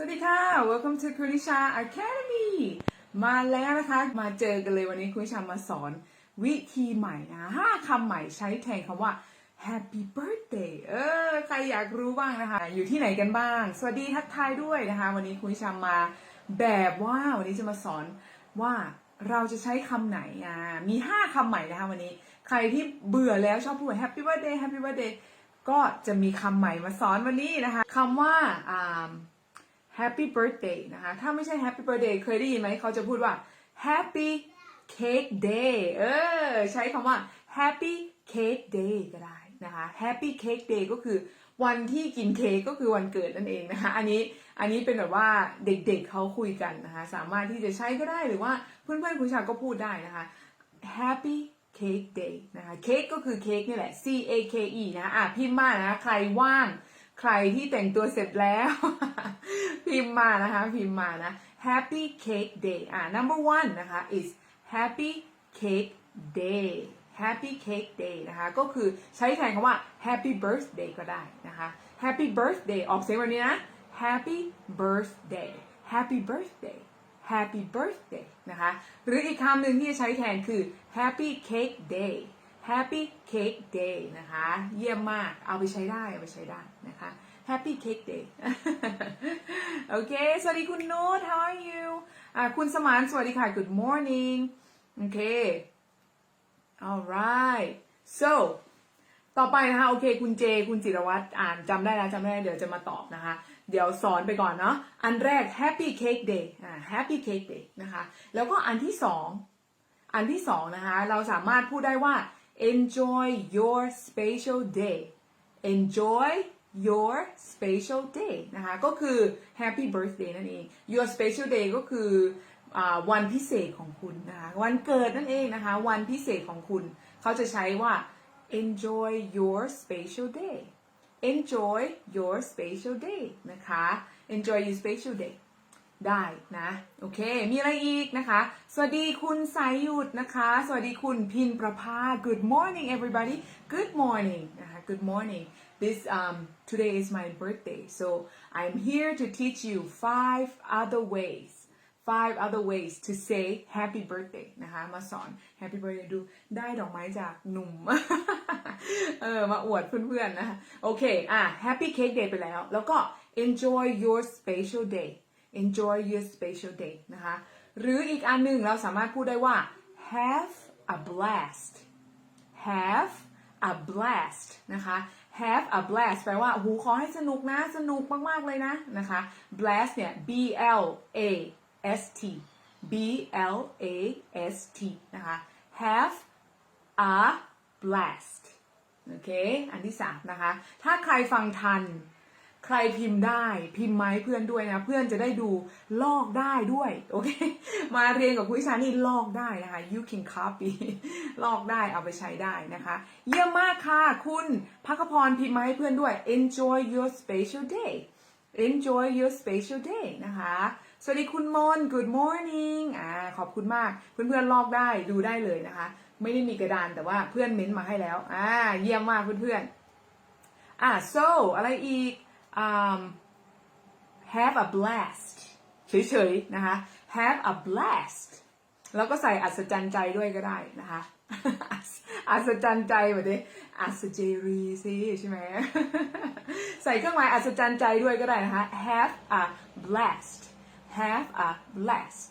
สวัสดีค่ะ welcome to คุณนิชา Academy มาแล้วนะคะ มาเจอกันเลยวันนี้คุณิชามาสอนวิธีใหม่นะห้าคำใหม่ใช้แทนคำว่า Happy Birthday เออ ใครอยากรู้บ้างนะคะ อยู่ที่ไหนกันบ้าง สวัสดีทักทายด้วยนะคะ วันนี้คุณิชามาแบบว่าวันนี้จะมาสอนว่าเราจะใช้คำไหนอะ มี5คำใหม่นะคะวันนี้ ใครที่เบื่อแล้วชอบพูด Happy Birthday Happy Birthday ก็จะมีคำใหม่มาสอนวันนี้นะคะคำว่าอ่า Happy Birthday นะคะ ถ้าไม่ใช่ Happy Birthday เคยได้ยินไหม เขาจะพูดว่า Happy Cake Day เออ ใช้คำว่า Happy Cake Day ก็ได้นะคะ Happy Cake Day ก็คือวันที่กินเค้กก็คือวันเกิดนั่นเองนะคะ อันนี้อันนี้เป็นแบบว่าเด็กๆเเขาคุยกันนะคะ สามารถที่จะใช้ก็ได้หรือว่าเพื่อนๆคุณชาก็พูดได้นะคะ Happy Cake Day นะคะ เค้กก็คือเค้กนี่แหละ C A K E นะอะพิมพ์มานะ ใครว่าง ใครที่แต่งตัวเสร็จแล้ว พิมพ์มานะคะ พิมพ์มานะ Happy Cake Day อะ number one นะคะ is Happy Cake Day Happy Cake Day นะคะ ก็คือใช้แทนคำว่า Happy Birthday ก็ได้นะคะ Happy Birthday ออกเสียงแบบนี้นะ Happy Birthday Happy Birthday Happy Birthday นะคะ หรืออีกคำหนึ่งที่จะใช้แทนคือ Happy Cake Day Happy Cake Day นะคะ เยี่ยมมากเอาไปใช้ได้ เอาไปใช้ได้นะคะ Happy Cake Day โอเค สวัสดีคุณโน้ต how are you อะคุณสมานสวัสดีค่ะ good morning โอเค alright so ต่อไปนะคะโอเค คุณเจ คุณจิรวัตรอ่านจำได้แล้วจำได้เดี๋ยวจะมาตอบนะคะ เดี๋ยวสอนไปก่อนเนาะอันแรก Happy Cake Day อ่า Happy Cake Day นะคะ แล้วก็อันที่สองอันที่สองนะคะ เราสามารถพูดได้ว่า enjoy your special day enjoy your special day นะคะ ก็คือ happy birthday นั่นเอง your special day ก็คืออาวันพิเศษของคุณนะคะ วันเกิดนั่นเองนะคะ วันพิเศษของคุณ เขาจะใช้ว่า enjoy your special day enjoy your special day นะคะ enjoy your special day ได้นะโอเค มีอะไรอีกนะคะ สวัสดีคุณสายหยุดนะคะ สวัสดีคุณพินประภา Good morning everybody Good morning นะคะ Good morning This um today is my birthday so I'm here to teach you five other ways five other ways to say happy birthday นะคะ มาสอน happy birthday ดูได้ดอกไม้จากหนุ่ม เออ มาอวดเพื่อนๆนะคะ โอเค อะ happy cake day ไปแล้ว แล้วก็ enjoy your special day enjoy your special day นะคะ หรืออีกอันหนึ่งเราสามารถพูดได้ว่า have a blast have a blast นะคะ have a blast แปลว่าหูขอให้สนุกนะ สนุกมากๆเลยนะนะคะ blast เนี่ย b l a s t b l a s t นะคะ have a blast โอเค อันที่สามนะคะ ถ้าใครฟังทัน ใครพิมพ์ได้พิมพ์ไมาให้เพื่อนด้วยนะ เพื่อนจะได้ดูลอกได้ด้วยโอเค มาเรียนกับคุณวิชานี่ลอกได้นะคะ you can copy ลอกได้เอาไปใช้ได้นะคะ เยี่ยมมากค่ะ คุณพักพรพิมพ์มาให้เพื่อนด้วย enjoy your special day enjoy your special day นะคะ สวัสดีคุณมน good morning อ่าขอบคุณมากเพื่อนๆลอกได้ดูได้เลยนะคะ ไม่ได้มีกระดานแต่ว่าเพื่อนเม้นต์มาให้แล้วอ่าเยี่ยมมากเพื่อนๆอ่า so อะไรอีก um, have a blast เฉยๆนะคะ have a blast แล้วก็ใส่อัศจรรย์ใจด้วยก็ได้นะคะอัศจรรย์ใจแบบนี้อัศเจรีสิใช่ไหม ใส่เครื่องหมายอัศจรรย์ใจด้วยก็ได้นะคะ have a blast have a blast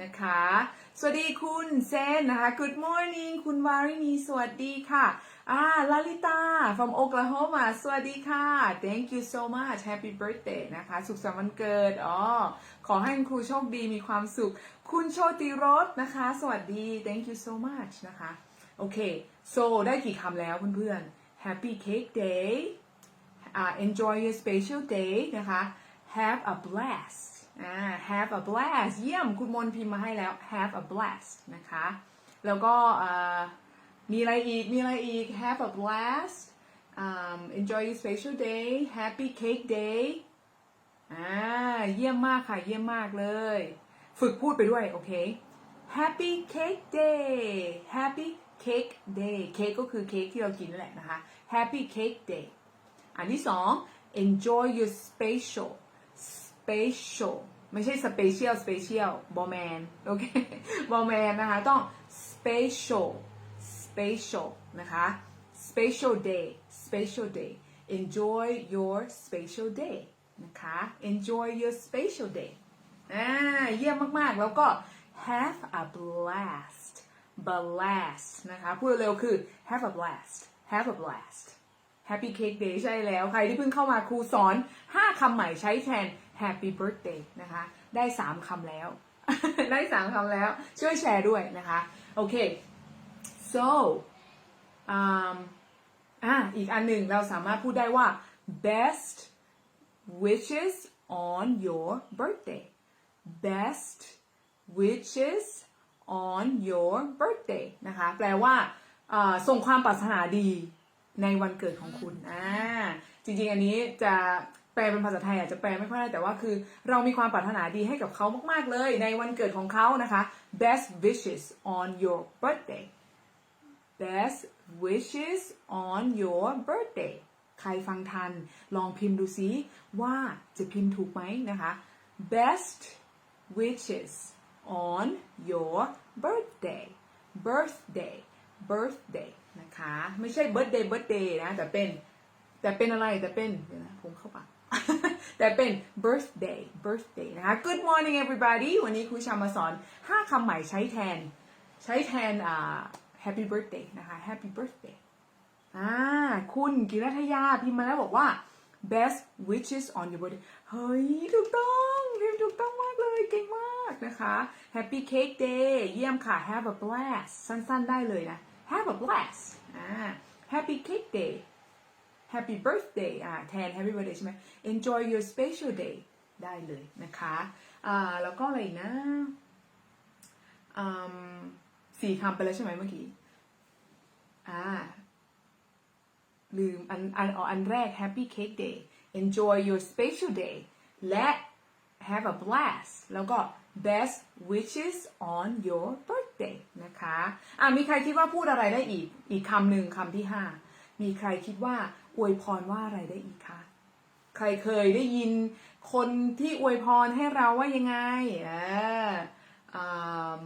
นะคะ สวัสดีคุณเซนนะคะ Good morning คุณวารินีสวัสดีค่ะ อ่าลาลิตา from Oklahoma สวัสดีค่ะ thank you so much happy birthday นะคะ สุขสันต์วันเกิด อ๋อ ขอให้คุณครูโชคดีมีความสุข คุณโชติรสนะคะ สวัสดี thank you so much นะคะ โอเค so ได้กี่คำแล้วเพื่อนๆ happy cake day อ่า enjoy your special day นะคะ have a blast อ่า have a blast เยี่ยม คุณมนพิมพ์มาให้แล้ว have a blast นะคะ แล้วก็อ่า มีอะไรอีก มีอะไรอีก have a blast um, enjoy your special day happy cake day อ่า เยี่ยมมากค่ะ เยี่ยมมากเลย ฝึกพูดไปด้วย โอเค happy cake day happy cake day เค้กก็คือเค้กที่เรากินนั่นแหละนะคะ happy cake day อันที่สอง enjoy your special special ไม่ใช่ special special บอแมน โอเค บอแมนนะคะ ต้อง special special นะคะ special day special day enjoy your special day นะคะ enjoy your special day อ่าเยี่ยมมาก ๆ แล้วก็ have a blast blast นะคะ พูดเร็วคือ have a blast have a blast Happy Cake Day ใช่แล้ว ใครที่เพิ่งเข้ามาครูสอน 5 คำใหม่ใช้แทน Happy Birthday นะคะ ได้ 3 คำแล้ว ได้ 3 คำแล้ว ช่วยแชร์ด้วยนะคะ โอเค so um อะอีกอันหนึ่งเราสามารถพูดได้ว่า best wishes on your birthday best wishes on your birthday นะคะ แปลว่าอ่าส่งความปรารถนาดีในวันเกิดของคุณอ่าจริงๆ อันนี้จะแปลเป็นภาษาไทยอาจจะแปลไม่ค่อยได้แต่ว่าคือ เรามีความปรารถนาดีให้กับเขามากๆเลยในวันเกิดของเขานะคะ best wishes on your birthday best wishes on your birthday ใครฟังทัน ลองพิมพ์ดูซิว่าจะพิมพ์ถูกไหมนะคะ best wishes on your birthday birthday birthday นะคะ ไม่ใช่ birthday birthday นะ แต่เป็น แต่เป็นอะไร แต่เป็นเดี๋ยวนะผมเข้าปากแต่เป็น birthday birthday นะคะ good morning everybody วันนี้ครูชามาสอน 5คำใหม่ใช้แทน ใช้แทนอ่า happy birthday นะคะ happy birthday อ่าคุณกิรัทยาพิมพ์มาแล้วบอกว่า best wishes on your birthday เฮ้ย ถูกต้องพิมพ์ถูกต้องมากเลย เก่งมากนะคะ happy cake day เยี่ยมค่ะ have a blast สั้นๆได้เลยนะ have a blast อ่า happy cake day happy birthday อ่าแทน happy birthday ใช่ไหม enjoy your special day ได้เลยนะคะ อ่า แล้วก็อะไรนะอืม สี่คำไปแล้วใช่ไหมเมื่อกี้ อ่า ลืมอันอันอันแรก happy cake day enjoy your special day และ have a blast แล้วก็ best wishes on your birthday นะคะ อะมีใครคิดว่าพูดอะไรได้อีก อีกคำหนึ่งคำที่ห้า มีใครคิดว่าอวยพรว่าอะไรได้อีกคะ ใครเคยได้ยินคนที่อวยพรให้เราว่ายังไง อ่า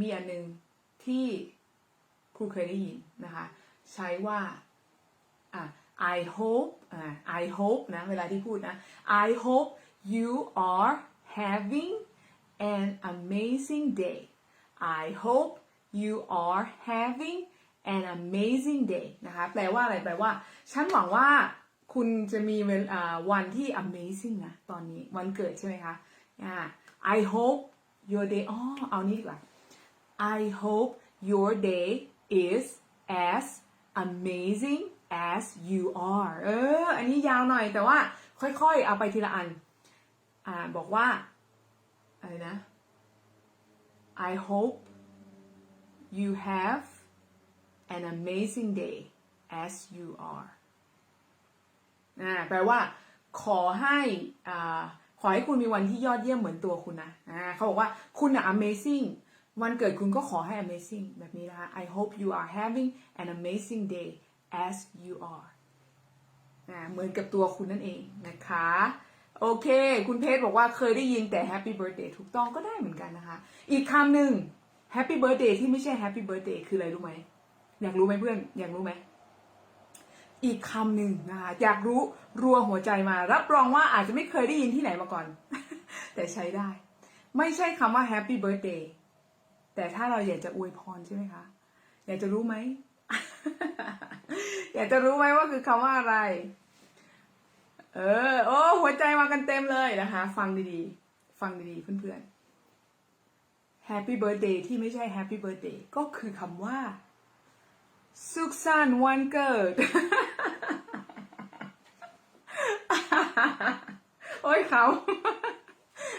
มีอันหนึ่งที่ครูเคยได้ยินนะคะ ใช้ว่าอะ I hope อ่า I hope นะ เวลาที่พูดนะ I hope you are having an amazing day I hope you are having an amazing day นะคะ แปลว่าอะไร แปลว่า ฉันหวังว่าคุณจะมีวันที่ amazing นะ ตอนนี้ วันเกิดใช่ไหมคะอ่า I hope your day อ๋อ เอานี้ดีกว่า I hope your day is as amazing as you are เออ อันนี้ยาวหน่อยแต่ว่าค่อยๆ เอาไปทีละอัน อ่า บอกว่า อะไรนะ I hope you have an amazing day as you are อ่า แปลว่า ขอให้อ่าขอให้คุณมีวันที่ยอดเยี่ยมเหมือนตัวคุณนะอ่าเขาบอกว่าคุณอะ amazing วันเกิดคุณก็ขอให้ amazing แบบนี้นะคะ I hope you are having an amazing day as you are อ่าเหมือนกับตัวคุณนั่นเองนะคะ โอเค คุณเพชรบอกว่าเคยได้ยินแต่ happy birthday ถูกต้องก็ได้เหมือนกันนะคะ อีกคำหนึ่ง happy birthday ที่ไม่ใช่ happy birthday คืออะไรรู้ไหม อยากรู้ไหมเพื่อน อยากรู้ไหม อีกคำหนึ่งนะคะ อยากรู้รัวหัวใจมา รับรองว่าอาจจะไม่เคยได้ยินที่ไหนมาก่อน แต่ใช้ได้ ไม่ใช่คำว่า happy birthday แต่ถ้าเราอยากจะอวยพรใช่ไหมคะ อยากจะรู้ไหม อยากจะรู้ไหมว่าคือคำว่าอะไร เออ โอ้ หัวใจมากันเต็มเลยนะคะ ฟังดีๆ ฟังดีๆ เพื่อนๆ Happy Birthday ที่ไม่ใช่ Happy Birthday ก็คือคำว่า สุขสันต์วันเกิด โอ้ยเขา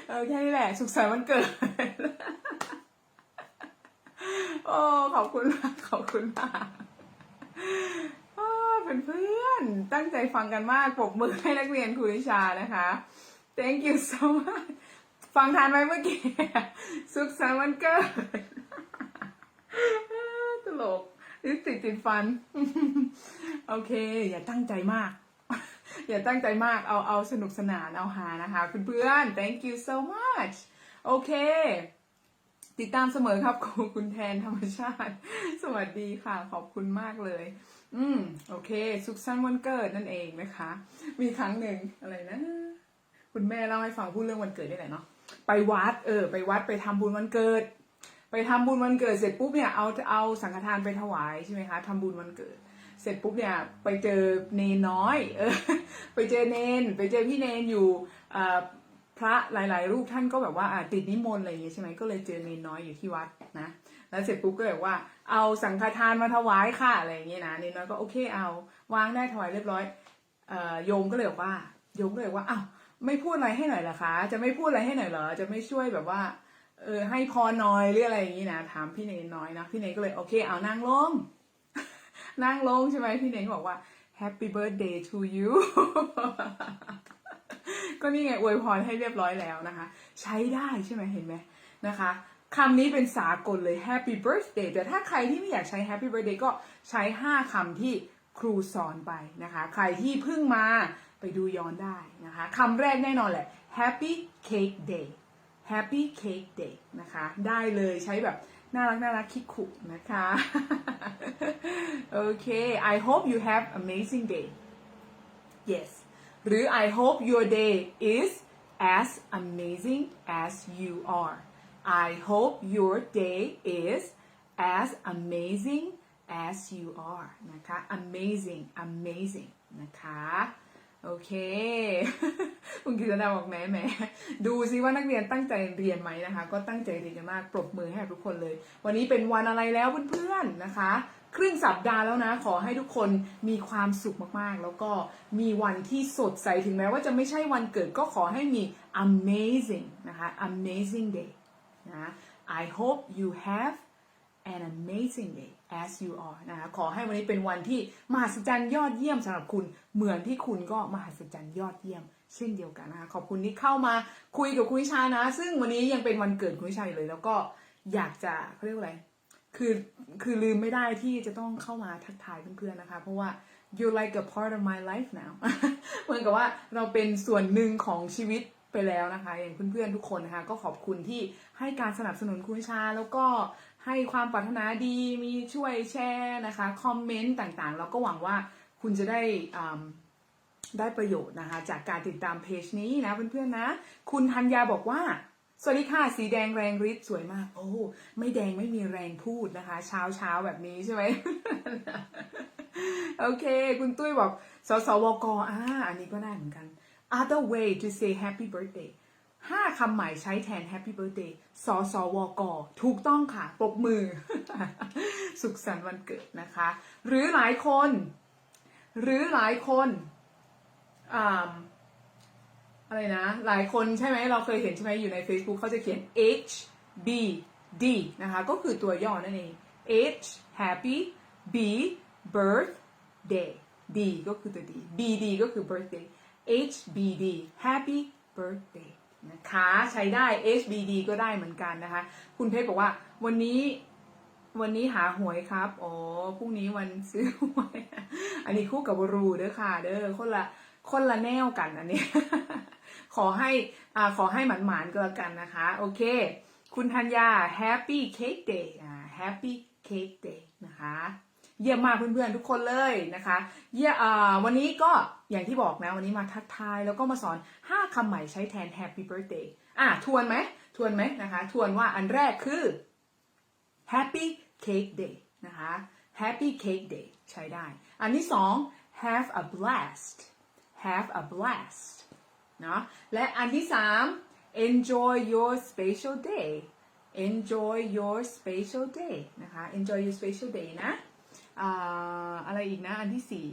เออแค่นี้แหละ สุขสันต์วันเกิด โอ้ขอบคุณมากขอบคุณมากอ้าวเพื่อนๆตั้งใจฟังกันมากปรบมือให้นักเรียนครูนิชานะคะ thank you so much ฟังทันไหมเมื่อกี้ สุขสันต์วันเกิดตลกลิปสติกติดฟัน โอเค อย่าตั้งใจมาก อย่าตั้งใจมากเอาเอาสนุกสนานเอาหานะคะ เพื่อนๆ thank you so much โอเค ติดตามเสมอครับคุณคุณแทนธรรมชาติ สวัสดีค่ะ ขอบคุณมากเลย อืม โอเค สุขสันต์วันเกิดนั่นเองนะคะ มีครั้งหนึ่งอะไรนะ คุณแม่เล่าให้ฟังพูดเรื่องวันเกิดได้ไหนเนาะไปวัด เออ ไปวัดไปทำบุญวันเกิด ไปทำบุญวันเกิดเสร็จปุ๊บเนี่ยเอาเอาสังฆทานไปถวายใช่ไหมคะทำบุญวันเกิด เสร็จปุ๊บเนี่ย ไปเจอเนนน้อย เออ ไปเจอเนน ไปเจอพี่เนนอยู่อ่อ พระหลาย ๆ รูปท่านก็แบบว่าติดนิมนต์อะไรอย่างเงี้ยใช่ไหมก็เลยเจอเนนน้อยอยู่ที่วัดนะแล้วเสร็จปุ๊บก็แบบว่าเอาสังฆทานมาถวายค่ะอะไรอย่างเงี้ยนะเนนน้อยก็โอเคเอาวางได้ถวายเรียบร้อยโยมก็เลยบอกว่าโยมก็เลยว่าอ้าวไม่พูดอะไรให้หน่อยเหรอคะ จะไม่พูดอะไรให้หน่อยเหรอ จะไม่ช่วยแบบว่าเออให้พรหน่อยหรืออะไรอย่างงี้นะถามพี่เนนน้อยนะพี่เนนก็เลยโอเคเอานั่งลงนั่งลงใช่ไหมพี่เนงบอกว่า Happy birthday to you ก็นี่ไงอวยพรให้เรียบร้อยแล้วนะคะ ใช้ได้ใช่ไหมเห็นไหมนะคะคำนี้เป็นสากลเลย Happy birthday แต่ถ้าใครที่ไม่อยากใช้ Happy birthday ก็ใช้ 5คำที่ครูสอนไปนะคะ ใครที่เพิ่งมาไปดูย้อนได้นะคะคำแรกแน่นอนแหละ Happy cake day Happy cake day นะคะ ได้เลยใช้แบบน่ารักน่ารักคิกคุนะคะ โอเค I hope you have amazing day yes หรือ I hope your day is as amazing as you are I hope your day is as amazing as you are นะคะ amazing amazing นะคะโอเคคุณกิตนาบอกแหม่แหม่ดูซิว่านักเรียนตั้งใจเรียนไหมนะคะ ก็ตั้งใจเรียนกันมาก ปรบมือให้ทุกคนเลย วันนี้เป็นวันอะไรแล้วเพื่อนๆนะคะ ครึ่งสัปดาห์แล้วนะ ขอให้ทุกคนมีความสุขมากๆ แล้วก็มีวันที่สดใสถึงแม้ว่าจะไม่ใช่วันเกิดก็ขอให้มี amazing นะคะ amazing day นะ I hope you have an amazing day as you are นะคะขอให้วันนี้เป็นวันที่มหัศจรรย์ยอดเยี่ยมสำหรับคุณเหมือนที่คุณก็มหัศจรรย์ยอดเยี่ยม เช่นเดียวกันนะคะขอบคุณที่เข้ามาคุยกับคุณวิชานะ ซึ่งวันนี้ยังเป็นวันเกิดคุณวิชาอยู่เลย แล้วก็อยากจะเขาเรียกว่าอะไร คือคือลืมไม่ได้ที่จะต้องเข้ามาทักทายเพื่อนๆนะคะ เพราะว่า you like a part of my life now เหมือนกับว่าเราเป็นส่วนหนึ่งของชีวิตไปแล้วนะคะ อย่างเพื่อนๆทุกคนนะคะ ก็ขอบคุณที่ให้การสนับสนุนคุณชา แล้วก็ให้ความปรารถนาดีมีช่วยแชร์นะคะ คอมเมนต์ต่างๆแล้วก็หวังว่าคุณจะได้ได้ประโยชน์นะคะ จากการติดตามเพจนี้นะเพื่อนๆนะ คุณธัญญาบอกว่า สวัสดีค่ะ สีแดงแรงฤทธิ์สวยมาก โอ้ไม่แดงไม่มีแรงพูดนะคะ เช้าเช้าแบบนี้ใช่ไหมโอเค คุณตุ้ยบอกสสวกอ่าอันนี้ก็ได้เหมือนกัน other way to say happy birthday ห้าคำใหม่ใช้แทน happy birthday สสวก ถูกต้องค่ะปรบมือ สุขสันต์วันเกิดนะคะ หรือหลายคน หรือหลายคนอ่า อะไรนะ หลายคนใช่ไหมเราเคยเห็นใช่ไหมอยู่ใน Facebook เขาจะเขียน H B D นะคะ ก็คือตัวย่อนั่นเอง H Happy B Birthday D ก็คือตัว D B D ก็คือ birthday H B D Happy Birthday นะคะใช้ได้ H B D ก็ได้เหมือนกันนะคะ คุณเพชรบอกว่าวันนี้วันนี้หาหวยครับ อ๋อ พรุ่งนี้วันซื้อหวย อันนี้คู่กับบรูเด้อค่ะ เด้อ คนละ คนละแนวกันอันนี้ ขอให้อ่าขอให้หมานๆก็แล้วกันนะคะ โอเค คุณธัญญา Happy Cake Day อ่า Happy Cake Day นะคะ เยี่ยมมากเพื่อนๆทุกคนเลยนะคะเยี่ยอ่าวันนี้ก็อย่างที่บอกนะวันนี้มาทักทายแล้วก็มาสอน 5คำใหม่ใช้แทน Happy Birthday อะทวนไหมทวนไหมนะคะ ทวนว่าอันแรกคือ Happy Cake Day นะคะ Happy Cake Day ใช้ได้ อันที่สอง Have a blast Have a blast เนาะและอันที่สาม Enjoy your special day Enjoy your special day นะคะ Enjoy your special day นะอ่าอะไรอีกนะ อันที่สี่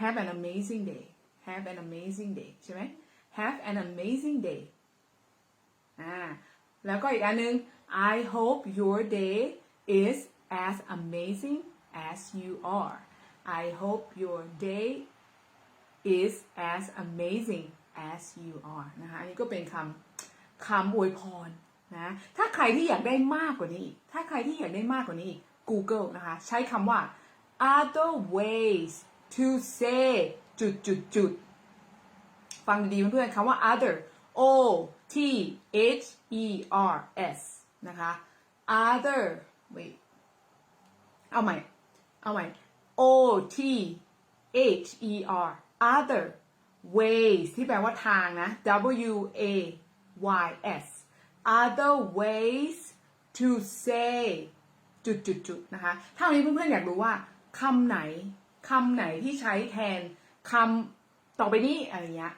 Have an amazing day Have an amazing day ใช่ไหม Have an amazing day อ่า แล้วก็อีกอันหนึง I hope your day is as amazing as you are I hope your day is as amazing as you are นะคะอันนี้ก็เป็นคำคำอวยพรนะถ้าใครที่อยากได้มากกว่านี้ ถ้าใครที่อยากได้มากกว่านี้อีก Google นะคะ ใช้คำว่า other ways to say จุดจุดจุดฟังดีเพื่อนๆคำว่า other o t h e r s นะคะ other wait เอาใหม่ เอาใหม่ o t h e r other ways ที่แปลว่าทางนะ w a y s other ways to say จุดจุดจุดนะคะถ้าวันนี้เพื่อนๆอยากรู้ว่าคำไหนคำไหนที่ใช้แทนคำต่อไปนี้อะไรเงี้ย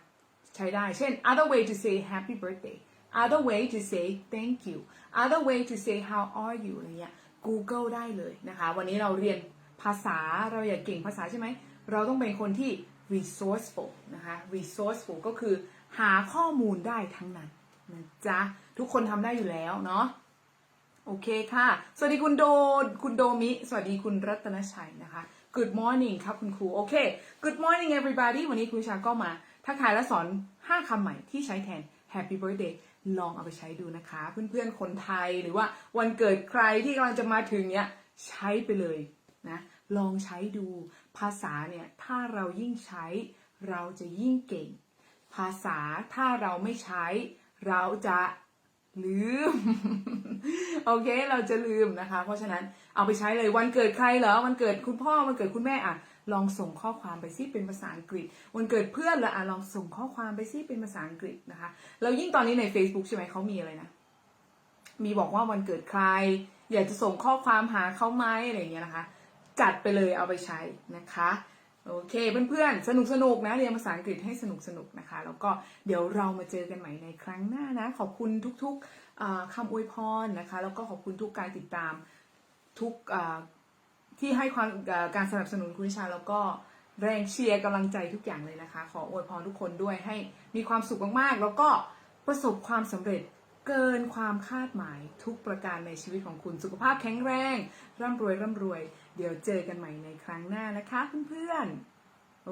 ใช้ได้ เช่น other way to say happy birthday other way to say thank you other way to say how are you อะไรเงี้ย Google ได้เลยนะคะ วันนี้เราเรียนภาษาเราอยากเก่งภาษาใช่ไหม เราต้องเป็นคนที่ resourceful นะคะ resourceful ก็คือหาข้อมูลได้ทั้งนั้นนะจ๊ะ ทุกคนทำได้อยู่แล้วเนาะโอเคค่ะ สวัสดีคุณโดคุณโดมิ สวัสดีคุณรัตนชัยนะคะ Good morning ครับคุณครูโอเค Good morning everybody วันนี้ครูชาก็มาทักทายและสอน 5คำใหม่ที่ใช้แทน Happy birthday ลองเอาไปใช้ดูนะคะ เพื่อนๆคนไทยหรือว่าวันเกิดใครที่กำลังจะมาถึงเนี้ยใช้ไปเลยนะลองใช้ดู ภาษาเนี่ยถ้าเรายิ่งใช้เราจะยิ่งเก่ง ภาษาถ้าเราไม่ใช้ เราจะลืม โอเคเราจะลืมนะคะ เพราะฉะนั้นเอาไปใช้เลยวันเกิดใครเหรอวันเกิดคุณพ่อวันเกิดคุณแม่อะลองส่งข้อความไปซิเป็นภาษาอังกฤษ วันเกิดเพื่อนเหรออะลองส่งข้อความไปซิเป็นภาษาอังกฤษนะคะแล้วยิ่งตอนนี้ใน Facebook ใช่ไหมเขามีอะไรนะ มีบอกว่าวันเกิดใคร อยากจะส่งข้อความหาเขาไหมอะไรอย่างเงี้ยนะคะ จัดไปเลยเอาไปใช้นะคะโอเคเพื่อนๆ สนุกสนุกนะเรียนภาษาอังกฤษให้สนุกสนุกนะคะ แล้วก็เดี๋ยวเรามาเจอกันใหม่ในครั้งหน้านะ ขอบคุณทุกๆคำอวยพรนะคะ แล้วก็ขอบคุณทุกการติดตามทุกที่ให้ความการสนับสนุนคุณชา แล้วก็แรงเชียร์กำลังใจทุกอย่างเลยนะคะ ขออวยพรทุกคนด้วยให้มีความสุขมากๆ แล้วก็ประสบความสำเร็จเกินความคาดหมายทุกประการในชีวิตของคุณสุขภาพแข็งแรง ร่ำรวยร่ำรวย เดี๋ยวเจอกันใหม่ในครั้งหน้านะคะเพื่อนๆ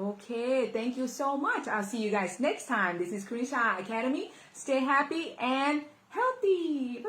Okay, thank you so much. I'll see you guys next time. This is Krisha Academy. Stay happy and healthy.